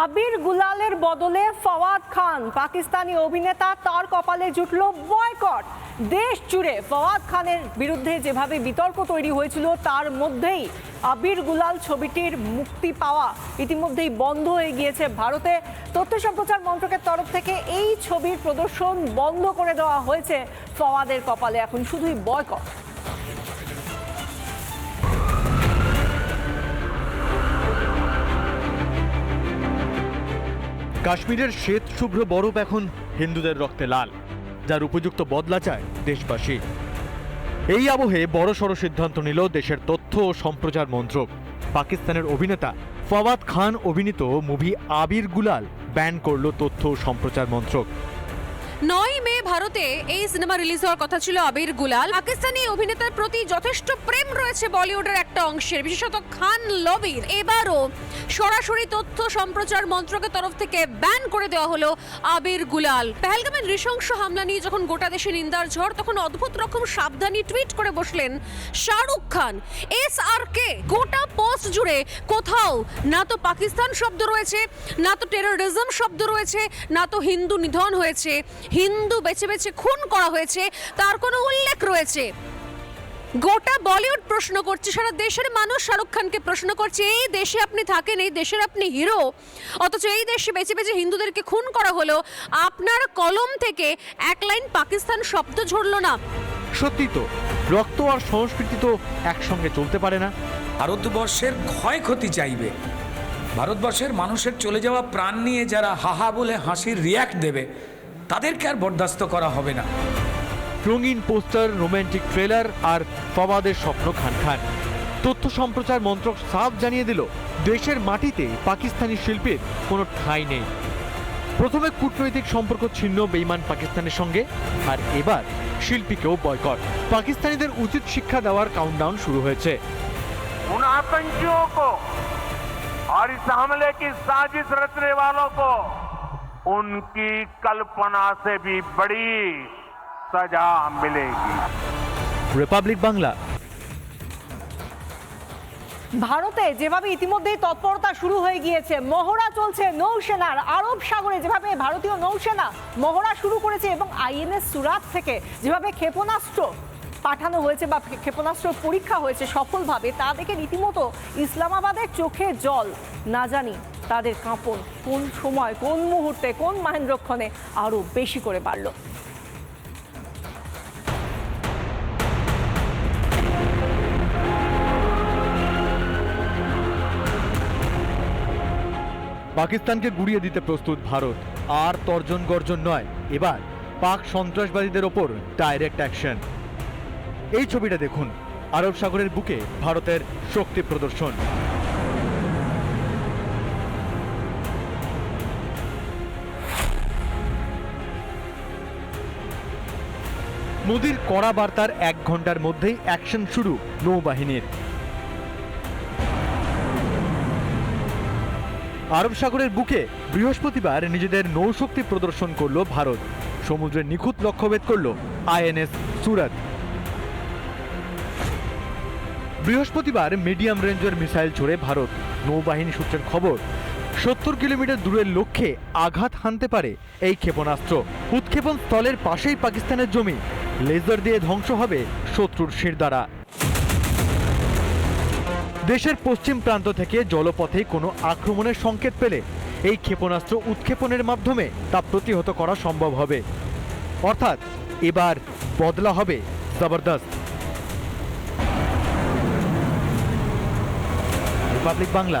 আবির গুলালের বদলে ফওয়াদ খান। পাকিস্তানি অভিনেতা তার কপালে জুটল বয়কট। দেশ জুড়ে ফওয়াদ খানের বিরুদ্ধে যেভাবে বিতর্ক তৈরি হয়েছিল, তার মধ্যেই আবির গুলাল ছবিটির মুক্তি পাওয়া ইতিমধ্যেই বন্ধ হয়ে গিয়েছে ভারতে। তথ্য সম্প্রচার মন্ত্রকের তরফ থেকে এই ছবির প্রদর্শন বন্ধ করে দেওয়া হয়েছে ফওয়াদের কপালে। এখন শুধুই বয়কট। কাশ্মীরের শ্বেত শুভ্র বরফ এখন হিন্দুদের রক্তে লাল, যার উপযুক্ত বদলা চায় দেশবাসী। এই আবহে বড়সড় সিদ্ধান্ত নিল দেশের তথ্য ও সম্প্রচার মন্ত্রক। পাকিস্তানের অভিনেতা ফওয়াদ খান অভিনীত মুভি আবির গুলাল ব্যান করল তথ্য ও সম্প্রচার মন্ত্রক। নয় মে ভারতে এই সিনেমা রিলিজ হওয়ার কথা ছিল আবির গুলাল। পাকিস্তানি অভিনেতার প্রতি যথেষ্ট প্রেম রয়েছে বলিউডের একটা অংশের, বিশেষত খান লবির। এবারও সরাসরি তথ্য সম্প্রচার মন্ত্রকের তরফ থেকে ব্যান করে দেওয়া হলো আবির গুলাল। পেহেলগামের নৃশংস হামলা নিয়ে যখন গোটা দেশে নিন্দার ঝড়, তখন অদ্ভুত রকম সাবধানী টুইট করে বসলেন শাহরুখ খান। এস আর কে গোটা পোস্ট জুড়ে কোথাও না তো পাকিস্তান শব্দ রয়েছে, না তো টেরোরিজম শব্দ রয়েছে, না তো হিন্দু নিধন হয়েছে। হিন্দু বেছে বেছে খুন করা হয়েছে তার কোনো উল্লেখ রয়েছে? গোটা বলিউড প্রশ্ন করছে সারা দেশের মানুষ শাহরুখ খানকে প্রশ্ন করছে এই দেশে আপনি থাকেন এই দেশের আপনি হিরো? অথচ এই দেশে বেছে বেছে হিন্দুদেরকে খুন করা হলো আপনার কলম থেকে এক লাইন পাকিস্তান শব্দ ঝরল না। সত্যি তো রক্ত আর সংস্কৃতি তো একসঙ্গে চলতে পারে না। ভারতবর্ষের ক্ষয়ক্ষতি চাইবে। ভারতবর্ষের মানুষের চলে যাওয়া প্রাণ নিয়ে যারা হাহা বলে হাসির রিয়াক্ট দেবে তাদেরকে আর বরদাস্ত করা হবে না রঙিন পোস্টার রোমান্টিক ট্রেলার আর ফওয়াদের স্বপ্ন খান খান তথ্য সম্প্রচার মন্ত্রক সাফ জানিয়ে দিল দেশের মাটিতে পাকিস্তানি শিল্পীর কোনো ঠাঁই নেই প্রথমে কূটনৈতিক সম্পর্ক ছিন্ন বেইমান পাকিস্তানের সঙ্গে আর এবার শিল্পীকেও বয়কট পাকিস্তানিদের উচিত শিক্ষা দেওয়ার কাউন্টডাউন শুরু হয়েছে उन आतंकियों को और इस हमले की साजिश रचने वालों को उनकी कल्पना से भी बड़ी सजा मिलेगी রিপাবলিক বাংলা ভারতে যেভাবে ইতিমধ্যেই তৎপরতা শুরু হয়ে গিয়েছে মহড়া চলছে নৌসেনার আরব সাগরে যেভাবে ভারতীয় নৌসেনা মহড়া শুরু করেছে এবং আইএনএস সুরাত থেকে যেভাবে ক্ষেপণাস্ত্র পাঠানো হয়েছে বা ক্ষেপণাস্ত্র পরীক্ষা হয়েছে সফলভাবে তা দেখে রীতিমতো ইসলামাবাদের চোখে জল না জানি তাদের কাঁপন। কোন সময়, কোন মুহূর্তে, কোন মাহেন্দ্রক্ষণে আরও বেশি করে বাড়ল? পাকিস্তানকে গুড়িয়ে দিতে প্রস্তুত ভারত, আর তর্জন গর্জন নয়। এবার পাক সন্ত্রাসবাদীদের ওপর ডাইরেক্ট অ্যাকশন এই ছবিটা দেখুন, আরব সাগরের বুকে ভারতের শক্তি প্রদর্শন। মোদির কড়া বার্তার এক ঘণ্টার মধ্যেই অ্যাকশন শুরু নৌবাহিনীর। আরব সাগরের বুকে বৃহস্পতিবার নিজেদের নৌশক্তি প্রদর্শন করল ভারত। সমুদ্রে নিখুঁত লক্ষ্যভেদ করল আইএনএস সুরাত। বৃহস্পতিবার মিডিয়াম রেঞ্জের মিসাইল ছড়ে ভারত। নৌবাহিনী সূত্রের খবর, সত্তর কিলোমিটার দূরের লক্ষ্যে আঘাত হানতে পারে এই ক্ষেপণাস্ত্র। উৎক্ষেপণ স্থলের পাশেই পাকিস্তানের জমি। লেজার দিয়ে ধ্বংস হবে শত্রুর শিরদাঁড়া। দেশের পশ্চিম প্রান্ত থেকে জলপথে কোনো আক্রমণের সংকেত পেলে এই ক্ষেপণাস্ত্র উৎক্ষেপণের মাধ্যমে তা প্রতিহত করা সম্ভব হবে। অর্থাৎ এবার বদলা হবে জবরদস্ত। রিপাবলিক বাংলা